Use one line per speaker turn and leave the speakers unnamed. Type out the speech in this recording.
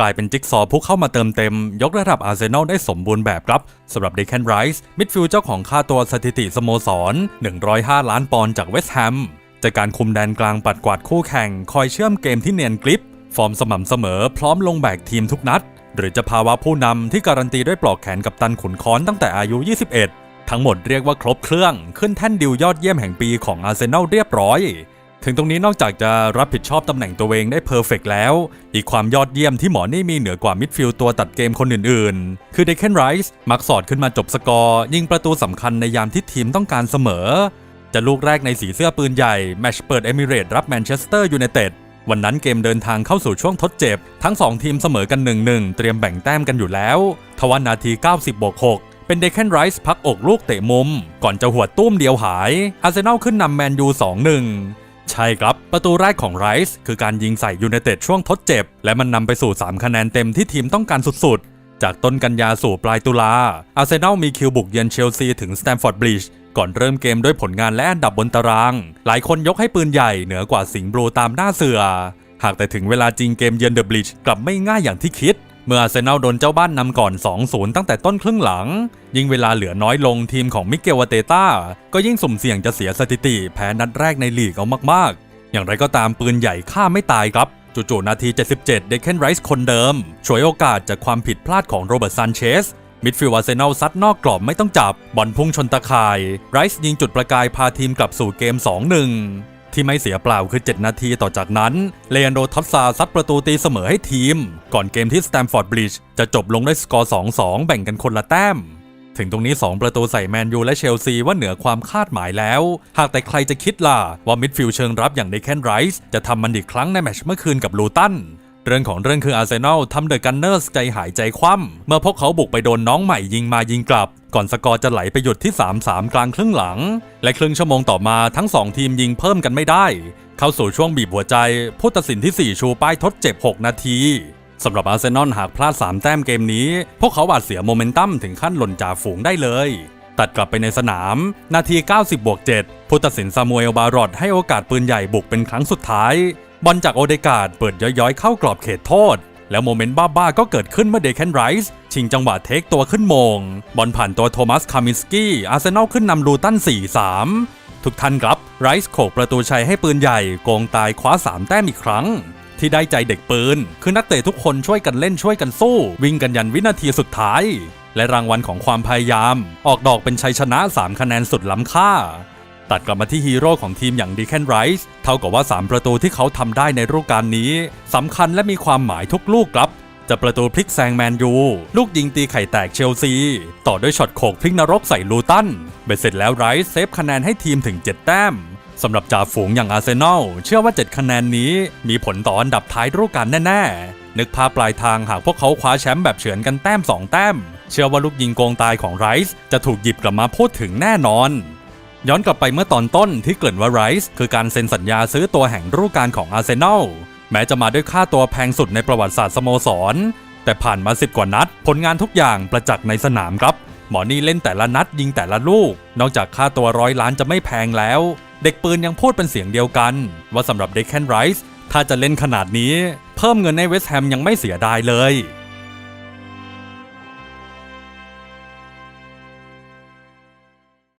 กลายเป็นจิ๊กซอว์ผู้เข้ามาเติมเต็ม ยกระดับอาร์เซนอลได้สมบูรณ์แบบครับสำหรับเด c แคนไรส์มิดฟิลด์เจ้าของค่าตัวสถิติสโมสร 105 ล้านปอนด์จากเวสต์แฮมจากการคุมแดนกลางปัดกวาดคู่แข่ง คอยเชื่อมเกมที่เนียนกริป ฟอร์มสม่ำเสมอ พร้อมลงแบกทีมทุกนัด หรือจะภาวะผู้นำที่การันตีด้วยปลอกแขนกับตันขุนค้อนตั้งแต่อายุ 21 ทั้งหมดเรียกว่าครบเครื่อง ขึ้นแท่นดิวยอดเยี่ยมแห่งปีของอาร์เซนอลเรียบร้อย ถึงตรงนี้นอกจากจะรับผิดชอบตำแหน่งตัวเองได้เพอร์เฟกแล้ว อีกความยอดเยี่ยมที่หมอนี่มีเหนือกว่ามิดฟิลด์ตัวตัดเกมคนอื่นๆ คือเดคเคนไรส์มักสอดขึ้นมาจบสกอร์ ยิงประตูสำคัญในยามที่ทีมต้องการเสมอ จะลูกแรกในสีเสื้อปืนใหญ่ แมชเปิดเอมิเรตรับแมนเชสเตอร์ยูไนเต็ดวันนั้นเกมเดินทางเข้าสู่ช่วงทดเจ็บ ทั้ง 2 ทีมเสมอกัน 1-1 เตรียมแบ่งแต้มกันอยู่แล้วทว่านาที 90บวก6เป็นเดคเคนไรส์พักอกลูกเตะมุม ก่อนจะหัวตุ้มเดียวหาย อาร์เซนอลขึ้นนำแมนยู 2-1 ใช่ครับ ประตูแรกของไรส์คือการยิงใส่ยูไนเต็ดช่วงทดเจ็บ และมันนำไปสู่ 3 คะแนนเต็มที่ทีมต้องการสุดๆ จากต้นกันยาสู่ปลายตุลา อาร์เซนอลมีคิวบุกเยือนเชลซีถึงสแตมฟอร์ดบริดจ์ก่อนเริ่มเกมด้วยผลงานและอันดับบนตาราง หลายคนยกให้ปืนใหญ่เหนือกว่าสิงห์บลูตามหน้าเสือ หากแต่ถึงเวลาจริงเกมเยือนเดอะบลิชกลับไม่ง่ายอย่างที่คิด เมื่ออาร์เซนอลโดนเจ้าบ้านนำก่อน 2-0 ตั้งแต่ต้นครึ่งหลัง ยิ่งเวลาเหลือน้อยลงทีมของมิเกลวาเตต้า ก็ยิ่งสุ่มเสี่ยงจะเสียสถิติแพ้นัดแรกในลีกเอามากๆ อย่างไรก็ตามปืนใหญ่ฆ่าไม่ตายครับจู่ๆนาที 77 เดคเคนไรส์คนเดิมฉวยโอกาสจากความผิดพลาดของโรเบิร์ตซานเชสมิดฟิลด์อาร์เซนอลซัดนอกกรอบไม่ต้องจับบอลพุ่งชนตะข่ายไรส์ยิงจุดประกายพาทีมกลับสู่เกม 2-1 ที่ไม่เสียเปล่าคือ 7 นาทีต่อจากนั้น เลอันโดทัสซาซัดประตูตีเสมอให้ทีม ก่อนเกมที่สแตมฟอร์ดบริดจ์จะจบลงด้วยสกอร์ 2-2 แบ่งกันคนละแต้ม ถึงตรงนี้ 2 ประตูใส่แมนยูและเชลซีว่าเหนือความคาดหมายแล้ว หากแต่ใครจะคิดล่ะว่ามิดฟิลด์เชิงรับอย่างเดคเคนไรส์จะทำมันอีกครั้งในแมตช์เมื่อคืนกับลูตัน เรื่องของเรื่องคืออาร์เซนอลทำเดอะกันเนอร์สใจหายใจคว่ำเมื่อพวกเขาบุกไปโดนน้องใหม่ยิงมายิงกลับ ก่อนสกอร์จะไหลไปหยุดที่ 3-3 กลางครึ่งหลัง และครึ่งชั่วโมงต่อมาทั้ง 2 ทีมยิงเพิ่มกันไม่ได้ เข้าสู่ช่วงบีบหัวใจ ผู้ตัดสินที่ 4 ชูป้ายทดเจ็บ 6 นาทีสำหรับอาร์เซนอลหากพลาด 3 แต้มเกมนี้ พวกเขาอาจเสียโมเมนตัมถึงขั้นหล่นจ่าฝูงได้เลยตัดกลับไปในสนาม นาที 90บวก7ผู้ตัดสินซามูเอลบารอดให้โอกาสปืนใหญ่บุกเป็นครั้งสุดท้าย บอลจากโอเดกาดเปิดย้อยๆ เข้ากรอบเขตโทษ แล้วโมเมนต์บ้าๆ ก็เกิดขึ้นเมื่อเดคเคนไรส์ชิงจังหวะเทคตัวขึ้นมง บอลผ่านตัวโทมัสคามินสกี้อาร์เซนอลขึ้นนำลูตัน 4-3 ทุกท่านครับไรส์โขกประตูชัยให้ปืนใหญ่โกงตายคว้า 3 แต้มอีกครั้งที่ได้ใจเด็กปืน คือนักเตะทุกคนช่วยกันเล่นช่วยกันสู้ วิ่งกันยันวินาทีสุดท้าย และรางวัลของความพยายาม ออกดอกเป็นชัยชนะ 3 คะแนนสุดล้ำค่า ตัดกลับมาที่ฮีโร่ของทีมอย่างดีแคนไรส์เท่ากับว่า 3 ประตูที่เขาทำได้ในฤดูกาลนี้สำคัญและมีความหมายทุกลูกครับจะประตูพลิกแซงแมนยู ลูกยิงตีไข่แตกเชลซี ต่อด้วยช็อตโขกพลิกนรกใส่ลูตันเบ็ดเสร็จแล้วไรส์เซฟคะแนนให้ทีมถึง 7 แต้มสำหรับจ่าฝูงอย่างอาร์เซนอล เชื่อว่า 7 คะแนนนี้มีผลต่ออันดับท้ายฤดูกาลแน่ ๆ นึกภาพปลายทางหากพวกเขาคว้าแชมป์แบบเฉือนกันแต้ม 2 แต้ม เชื่อว่าลูกยิงโกงตายของไรส์จะถูกหยิบกลับมาพูดถึงแน่นอน ย้อนกลับไปเมื่อตอนต้นที่เกริ่นว่าไรส์คือการเซ็นสัญญาซื้อตัวแห่งฤดูกาลของอาร์เซนอลแม้จะมาด้วยค่าตัวแพงสุดในประวัติศาสตร์สโมสร แต่ผ่านมาสิบกว่านัด ผลงานทุกอย่างประจักษ์ในสนามครับ หมอนี่เล่นแต่ละนัดยิงแต่ละลูก นอกจากค่าตัวร้อยล้านจะไม่แพงแล้ว เด็กปืนยังพูดเป็นเสียงเดียวกัน ว่าสำหรับเด็กแคนไรส์ถ้าจะเล่นขนาดนี้ เพิ่มเงินในเวสต์แฮมยังไม่เสียดายเลย